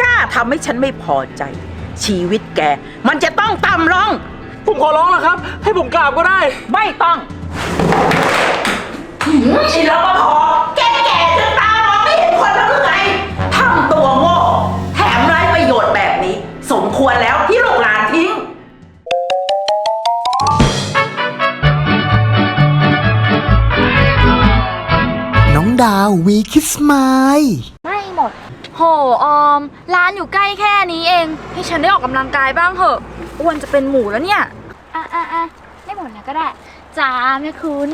กล้าทำให้ฉันไม่พอใจ ชีวิตแก มันจะต้องต่ำลง ผมขอร้องแล้วครับ ให้ผมกราบก็ได้ ไม่ต้องหืมไอ้รปภแกแก่จนตามองไม่เห็นคนแล้วหรือไงทำตัวโง่ แถมไร้ประโยชน์แบบนี้ สมควรแล้วที่ลูกหลานทิ้ง น้องดาววีคิสไมล์ ไม่หมด โหออม ร้านอยู่ใกล้แค่นี้เอง ให้ฉันได้ออกกำลังกายบ้างเถอะอ้วนจะเป็นหมูแล้วเนี่ย อะอะอะไม่หมดแล้วก็ได้จ้าแม่คุณ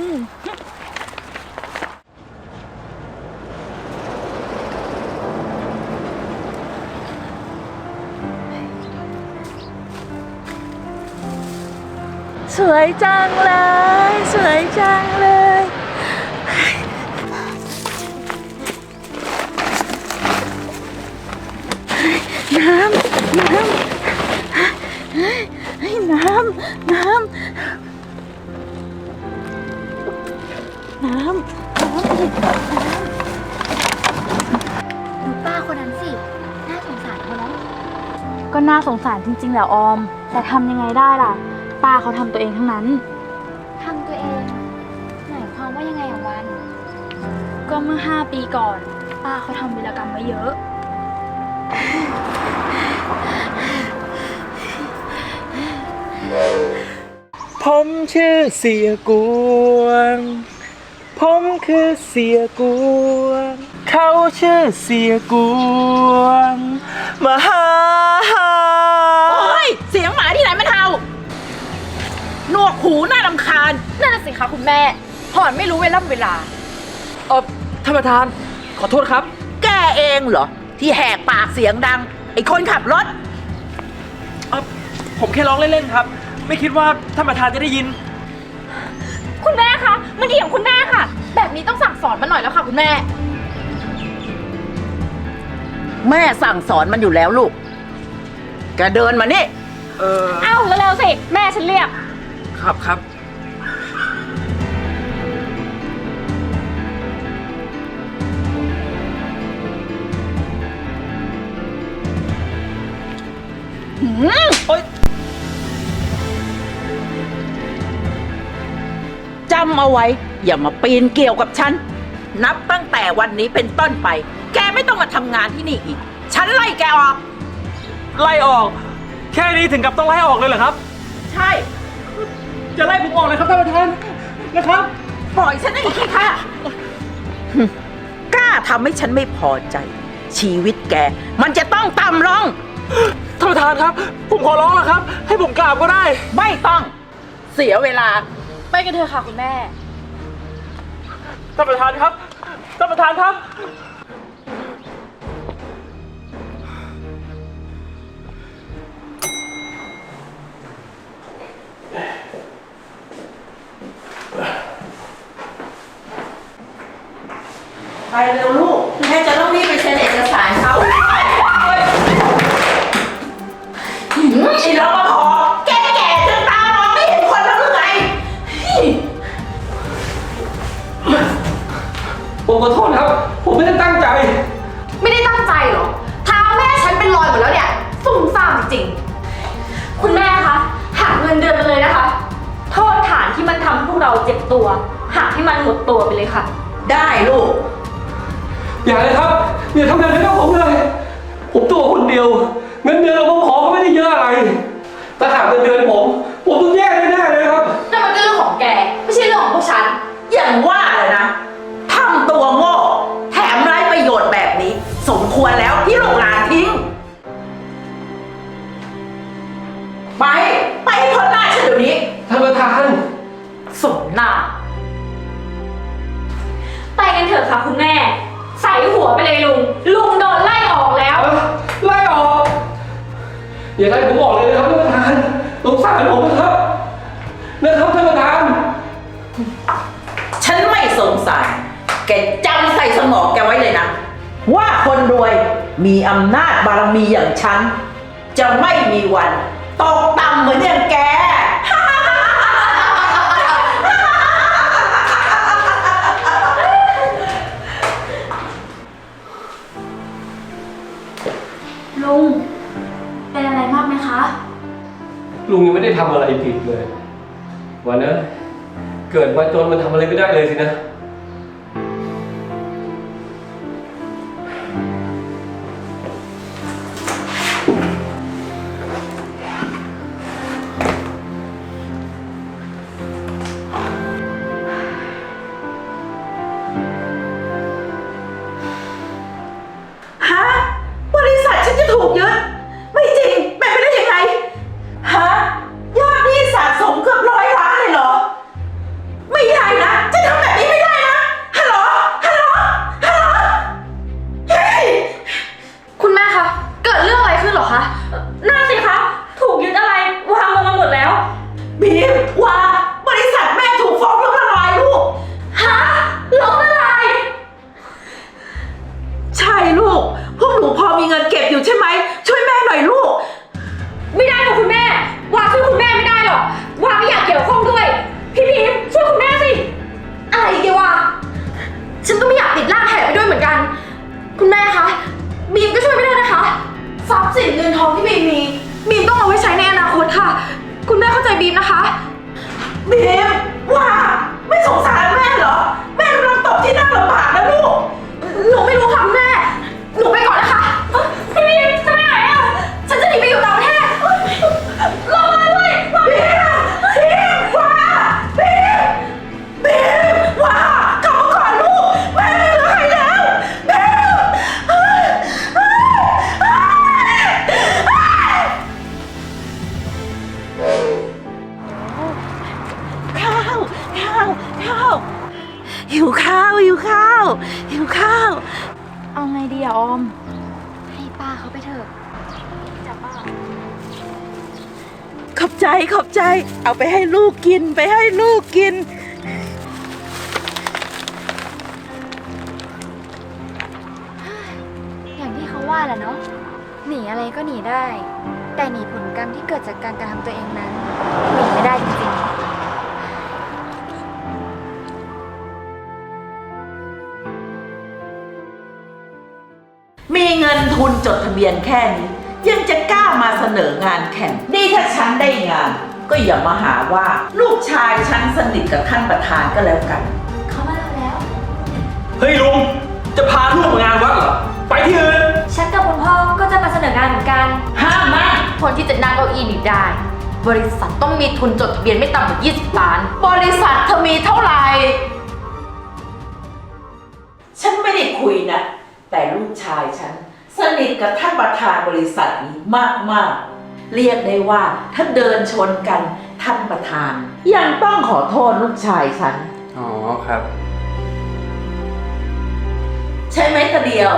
สวยจังเลย สวยจังเลย น้ำ น้ำเฮ้ยน้ำ น้ำน้ำดูป้าคนนั้นสิ น่าสงสารเขาเนาะก็น่าสงสารจริงๆแหละออม แต่ทำยังไงได้ล่ะ ป้าเขาทำตัวเองทั้งนั้น ทำตัวเอง หมายความว่ายังไงอะวัน ก็เมื่อห้าปีก่อน ป้าเขาทำวิรกรรมไว้เยอะ ผมชื่อเสียกวง ผมคือเสียกวง เขาชื่อเสียกวงมาหาโอ้ยเสียงหมาที่ไหนมันเห่าหนวกหูน่ารำคาญนั่นน่ะสิคะคุณแม่หอนไม่รู้เวลาเวลา เออท่านประธาน ขอโทษครับ แกเองเหรอ ที่แหกปากเสียงดัง ไอ้คนขับรถ เออผมแค่ร้องเล่นๆครับ ไม่คิดว่าท่านประธานจะได้ยิน คุณแม่คะมันดีของคุณแม่ค่ะ แบบนี้ต้องสั่งสอนมันหน่อยแล้วค่ะ คุณแม่ แม่สั่งสอนมันอยู่แล้วลูก แกเดินมานี่ เออเอ้าเร็วๆสิ แม่ฉันเรียก ครับครับโอ๊ยำเอาไว้ อย่ามาปีนเกี่ยวกับฉัน นับตั้งแต่วันนี้เป็นต้นไป แกไม่ต้องมาทำงานที่นี่อีก ฉันไล่แกออก ไล่ออก แค่นี้ถึงกับต้องไล่ออกเลยเหรอครับ ใช่ จะไล่ผมออกเลยครับท่านประธานนะครับ ปล่อยฉันได้อีกทีค่ะหึกล้าทำให้ฉันไม่พอใจ ชีวิตแก มันจะต้องต่ำลง ท่านประธานครับ ผมขอร้องแล้วครับ ให้ผมกราบก็ได้ ไม่ต้อง เสียเวลา ไปกันเถอะค่ะคุณแม่ ท่านประธานครับ ท่านประธานครับ ไปเร็วลูก เงินเดือนผม ผมต้องแย่แน่ๆเลยครับ นั่นมันก็เรื่องของแก ไม่ใช่เรื่องของพวกฉัน อย่างว่าเลยนะทำตัวโง่แถมไร้ประโยชน์แบบนี้ สมควรแล้วที่ลูกหลานทิ้ง ไป ไปพ้นหน้าฉันเดี๋ยวนี้ ท่านประธาน สมหน้า ไปกันเถอะค่ะคุณแม่ ใส่หัวไปเลยลุง ลุงโดนไล่ออกแล้ว ไล่ออก อย่าไล่ผมออกเลยนะครับท่านประธาน สงสารผมนะครับนะครับท่านประธาน ฉันไม่สงสาร แกจำใส่สมองแกไว้เลยนะ ว่าคนรวยมีอำนาจบารมีอย่างฉัน จะไม่มีวันตกต่ำเหมือนอย่างแก ลุง เป็นอะไรมากไหมคะ ลุงยังไม่ได้ทำอะไรผิดเลยวันนะเกิดมาจนมันทำอะไรไม่ได้เลยสินะ ใช่ไหม ช่วยแม่หน่อยลูก ไม่ได้ค่ะคุณแม่ วาช่วยคุณแม่ไม่ได้หรอก วาไม่อยากเกี่ยวข้องด้วย พี่พีมช่วยคุณแม่สิ อะไรเกี่ยววะฉันก็ไม่อยากติดร่างแหไปด้วยเหมือนกัน คุณแม่คะ บีมก็ช่วยไม่ได้นะคะ ทรัพย์สินเงินทองที่บีมมี บีมต้องเอาไว้ใช้ในอนาคตค่ะ คุณแม่เข้าใจบีมนะคะ บีมว่าไม่สงสารแม่ ป้าเขาไปเถอะจับป้า ขอบใจขอบใจ เอาไปให้ลูกกินไปให้ลูกกิน อย่างที่เขาว่าแหละเนาะ หนีอะไรก็หนีได้ แต่หนีผลกรรมที่เกิดจากการกระทำตัวเองนั้น หนีไม่ได้จริงๆ เงินทุนจดทะเบียนแค่นี้ ยังจะกล้ามาเสนองานแข่ง นี่ถ้าฉันได้งาน ก็อย่ามาหาว่าลูกชายฉันสนิทกับท่านประธานก็แล้วกัน เขามาแล้ว เฮ้ยลุง จะพาลูกมางานวัดเหรอ ไปที่อื่น ฉันกับคุณพ่อก็จะมาเสนองานเหมือนกัน ห้ามนะคนที่จะนั่งเก้าอี้นี้ได้ บริษัทต้องมีทุนจดทะเบียนไม่ต่ำกว่า 20 ล้าน บริษัทเธอมีเท่าไหร่ ฉันไม่ได้คุยนะ แต่ลูกชายฉัน สนิทกับท่านประธานบริษัทนี้มากๆ เรียกได้ว่าถ้าเดินชนกันท่านประธาน ยังต้องขอโทษลูกชายฉัน อ๋อครับ ใช่ไหมตะเดียว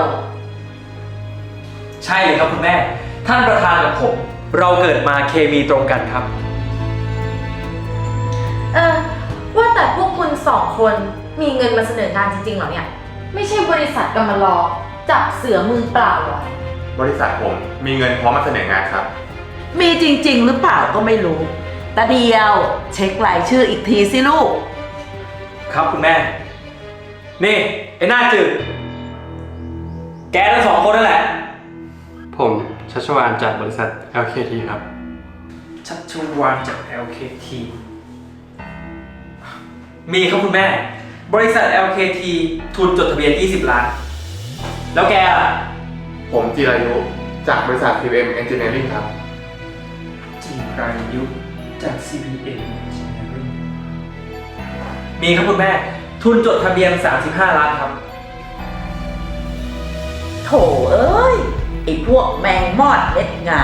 ใช่เลยครับคุณแม่ ท่านประธานกับผม เราเกิดมาเคมีตรงกันครับ เออว่าแต่พวกคุณสองคนมีเงินมาเสนองานจริงๆเหรอเนี่ย ไม่ใช่บริษัทกำมารอ จับเสือมือเปล่าเหรอบริษัทผมมีเงินพร้อมมาเสนองานครับ มีจริง ๆ หรือเปล่าก็ไม่รู้ตาเดียวเช็ครายชื่ออีกทีสิลูก ครับคุณแม่ นี่ไอ้หน้าจืดแกทั้งสองคนนั่นแหละ ผมชัชวานจากบริษัท LKT ครับ ชัชวานจาก LKT มีครับคุณแม่ บริษัท LKT ทุนจดทะเบียน 20 ล้าน แล้วแกล่ะผมจิรายุ จากบริษัท PM Engineering ครับ จีรายุจาก CBN Engineering มีครับคุณแม่ ทุนจดทะเบียน 35 ล้านครับ โถเอ้ยไอ้พวกแมงมอดเม็ดงา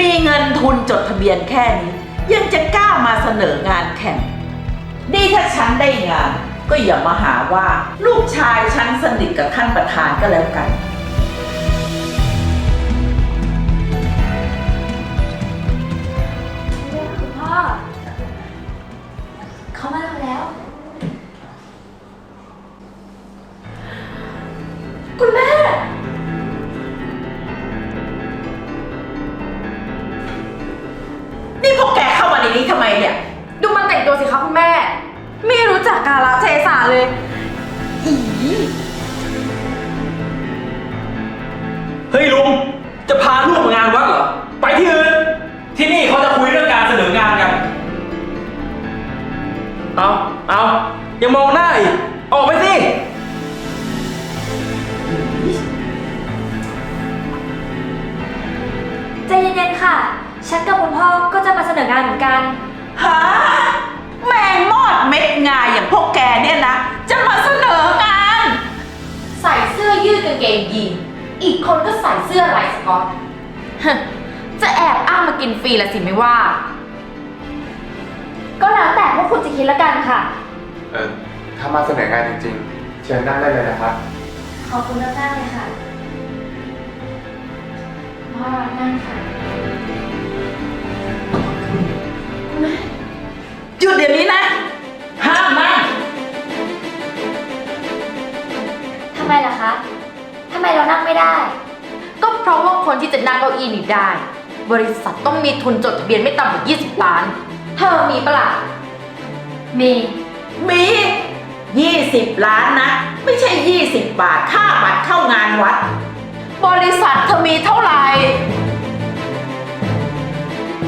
มีเงินทุนจดทะเบียนแค่นี้ ยังจะกล้ามาเสนองานแข่งนี่ถ้าฉันได้งาน ก็อย่ามาหาว่าลูกชายฉันสนิทกับท่านประธานก็แล้วกัน เฮ้ยลุง จะพาลูกมางานวัดเหรอ ไปที่อื่น ที่นี่เขาจะคุยเรื่องการเสนองานกัน เอาเอายังมองหน้าอีก ออกไปสิ ใจเย็นๆค่ะ ฉันกับคุณพ่อก็จะมาเสนองานเหมือนกัน ฮะแมงมอดเม็ดงาอย่างพวกแกเนี่ยนะ จะมาเสนองาน ใส่เสื้อยืดกางเกงยีน อีกคนก็ใส่เสื้อลายสก๊อตฮะจะแอบอ้างมากินฟรีละสิไม่ว่า ก็แล้วแต่พวกคุณจะคิดละกันค่ะ เออถ้ามาเสนองานจริงๆ เชิญนั่งได้เลยนะครับ ขอบคุณมากๆเลยค่ะพ่อนั่งค่ะหยุดเดี๋ยวนี้นะ ห้ามนั่งทำไมล่ะคะ ทำไมเรานั่งไม่ได้ ก็เพราะว่าคนที่จะนั่งเก้าอี้นี้ได้ บริษัทต้องมีทุนจดทะเบียนไม่ต่ำกว่า 20 ล้าน เธอมีปะล่ะ มี มี 20 ล้านนะ ไม่ใช่ 20 บาทค่าบัตรเข้างานวัด บริษัทเธอมีเท่าไหร่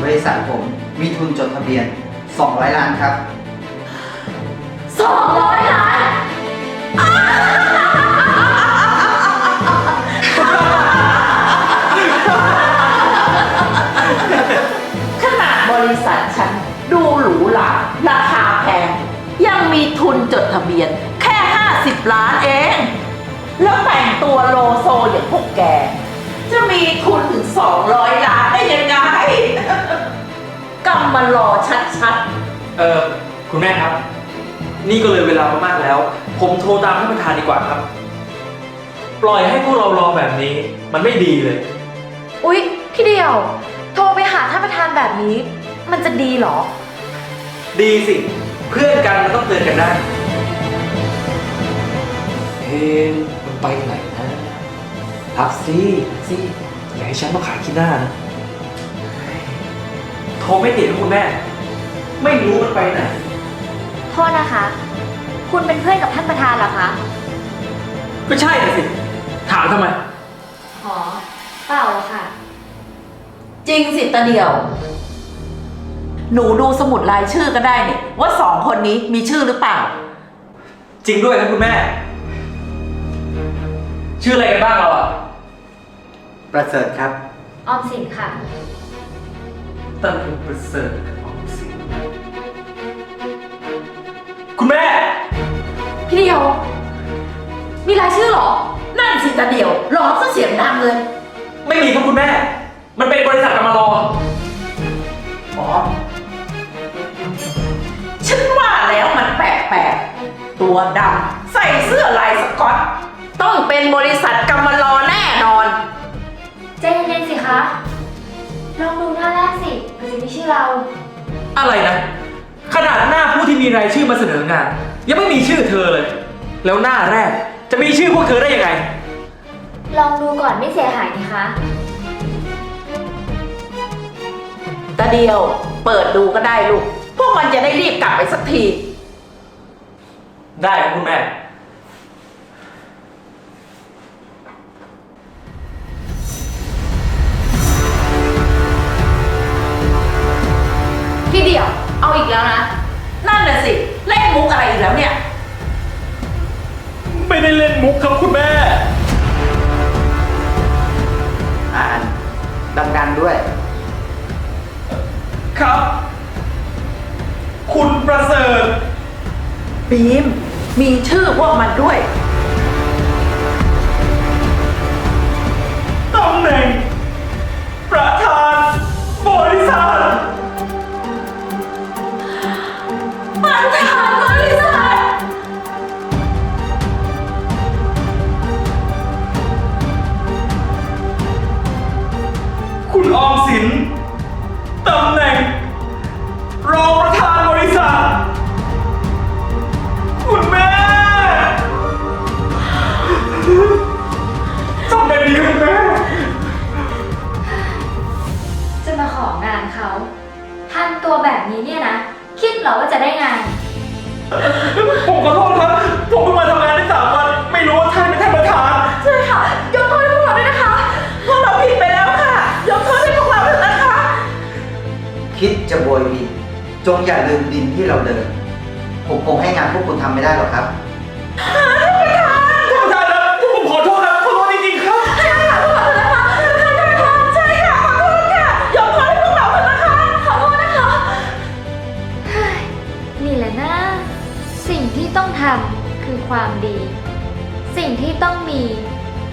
บริษัทผมมีทุนจดทะเบียน 200 ล้านครับ 200 ล้านข ทุนจดทะเบียน แค่ 50 ล้านเอง แล้วแต่งตัวโลโซอย่างพวกแก จะมีทุนถึง 200 ล้านได้ยังไง กำมารอชัดๆเออคุณแม่ครับ นี่ก็เลยเวลามากๆแล้ว ผมโทรตามท่านประธานดีกว่าครับ ปล่อยให้พวกเรารอแบบนี้ มันไม่ดีเลย อุ๊ย พี่เดียว โทรไปหาท่านประธานแบบนี้ มันจะดีเหรอ ดีสิ เพื่อนกันมันต้องเตือนกันได้เฮ้มันไปไหนนะ รับสิรับสิอย่าให้ฉันมาขายขี้หน้านะโทรไม่ติดนะคุณแม่ ไม่รู้มันไปไหน โทษนะคะ คุณเป็นเพื่อนกับท่านประธานเหรอคะไม่ใช่นะสิ ถามทำไมอ๋อเปล่าค่ะ จริงสิตาเดียว หนูดูสมุดรายชื่อก็ได้เนี่ยว่าสองคนนี้มีชื่อหรือเปล่า จริงด้วยนะคุณแม่ ชื่ออะไรกันบ้างเราอะประเสริฐครับ ออมสินค่ะ ตั้งเป็นประเสริฐกับออมสินคุณแม่ พี่เดียว มีรายชื่อเหรอ นั่นสิตาเดียวร้องซะเสียงดังเลย ไม่มีครับคุณแม่ มันเป็นบริษัทกรรมารออ๋ ตัวดำใส่เสื้อลายสก๊อต ต้องเป็นบริษัทกำมารอแน่นอน ใจเย็นๆสิคะ ลองดูหน้าแรกสิเผื่อจะมีชื่อเรา อะไรนะ ขนาดหน้าผู้ที่มีรายชื่อมาเสนองาน ยังไม่มีชื่อเธอเลย แล้วหน้าแรกจะมีชื่อพวกเธอได้ยังไง ลองดูก่อนไม่เสียหายนี่คะ ตาเดียวเปิดดูก็ได้ลูก พวกมันจะได้รีบกลับไปสักที ได้ครับคุณแม่ พี่เดียว เอาอีกแล้วนะ นั่นน่ะสิ เล่นมุกอะไรอีกแล้วเนี่ย ไม่ได้เล่นมุกครับคุณแม่ อ่านดังๆด้วย ครับ คุณประเสริฐ บีม มีชื่อพวกมันด้วย ตำแหน่ง ประธาน บริษัท ประธานบริษัท คุณออมสิน ตำแหน่งี้เนี่ยนะ คิดเหรอว่าจะได้งาน ผมขอโทษครับ ผมเพิ่งมาทำงานได้สามวัน ไม่รู้ว่าท่านเป็นท่านประธาน ใช่ค่ะ ยกโทษให้พวกเราด้วยนะคะ พวกเราผิดไปแล้วค่ะ ยกโทษให้พวกเราเถอะนะคะ คิดจะบวยบิน จงอย่าลืมดินที่เราเดิน ผมคงให้งานพวกคุณทำไม่ได้หรอกครับ รมคือความดี สิ่งที่ต้องมี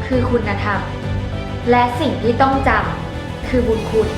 คือคุณธรรม และสิ่งที่ต้องจำคือบุญคุณ